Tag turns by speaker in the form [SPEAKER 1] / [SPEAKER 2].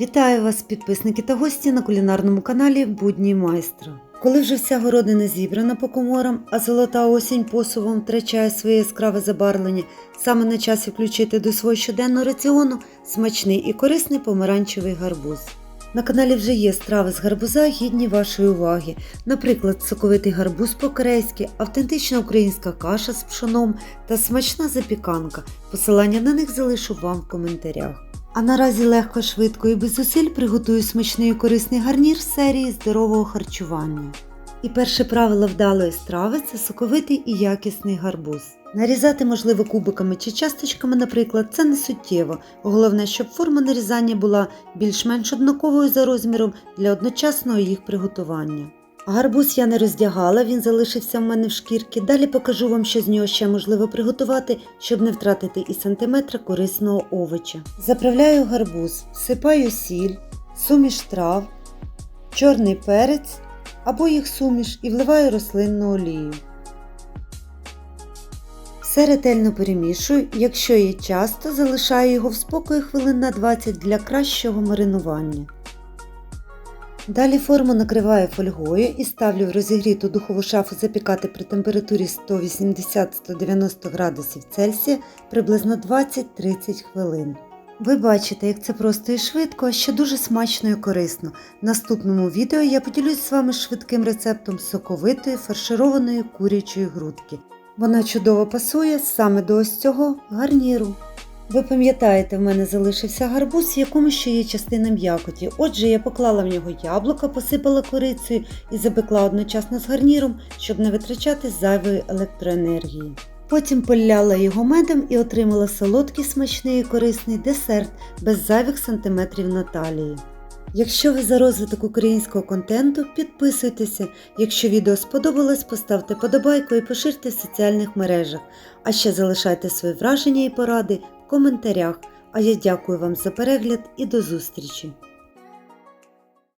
[SPEAKER 1] Вітаю вас, підписники та гості на кулінарному каналі Будні майстра. Коли вже вся городина зібрана по коморам, а золота осінь посувом втрачає своє яскраве забарвлення, саме на часі включити до свого щоденного раціону смачний і корисний помаранчевий гарбуз. На каналі вже є страви з гарбуза гідні вашої уваги, наприклад, соковитий гарбуз по-корейськи, автентична українська каша з пшоном та смачна запіканка. Посилання на них залишу вам в коментарях. А наразі легко, швидко і без зусиль приготую смачний і корисний гарнір з серії здорового харчування. І перше правило вдалої страви це соковитий і якісний гарбуз. Нарізати можливо кубиками чи часточками, наприклад, це не суттєво. Головне, щоб форма нарізання була більш-менш однаковою за розміром для одночасного їх приготування. Гарбуз я не роздягала, він залишився в мене в шкірці. Далі покажу вам, що з нього ще можливо приготувати, щоб не втратити і сантиметра корисного овоча. Заправляю гарбуз, всипаю сіль, суміш трав, чорний перець або їх суміш і вливаю рослинну олію. Все ретельно перемішую, якщо є час, то залишаю його в спокої хвилин на 20 для кращого маринування. Далі форму накриваю фольгою і ставлю в розігріту духову шафу запікати при температурі 180-190 градусів Цельсія приблизно 20-30 хвилин. Ви бачите, як це просто і швидко, а ще дуже смачно і корисно. В наступному відео я поділюсь з вами швидким рецептом соковитої фаршированої курячої грудки. Вона чудово пасує саме до ось цього гарніру. Ви пам'ятаєте, в мене залишився гарбуз, в якому ще є частина м'якоті. Отже, я поклала в нього яблука, посипала корицею і запекла одночасно з гарніром, щоб не витрачати зайвої електроенергії. Потім поляла його медом і отримала солодкий, смачний і корисний десерт без зайвих сантиметрів на талії. Якщо ви за розвиток українського контенту, підписуйтеся. Якщо відео сподобалось, поставте подобайку і поширте в соціальних мережах. А ще залишайте свої враження і поради коментарях. А я дякую вам за перегляд і до зустрічі!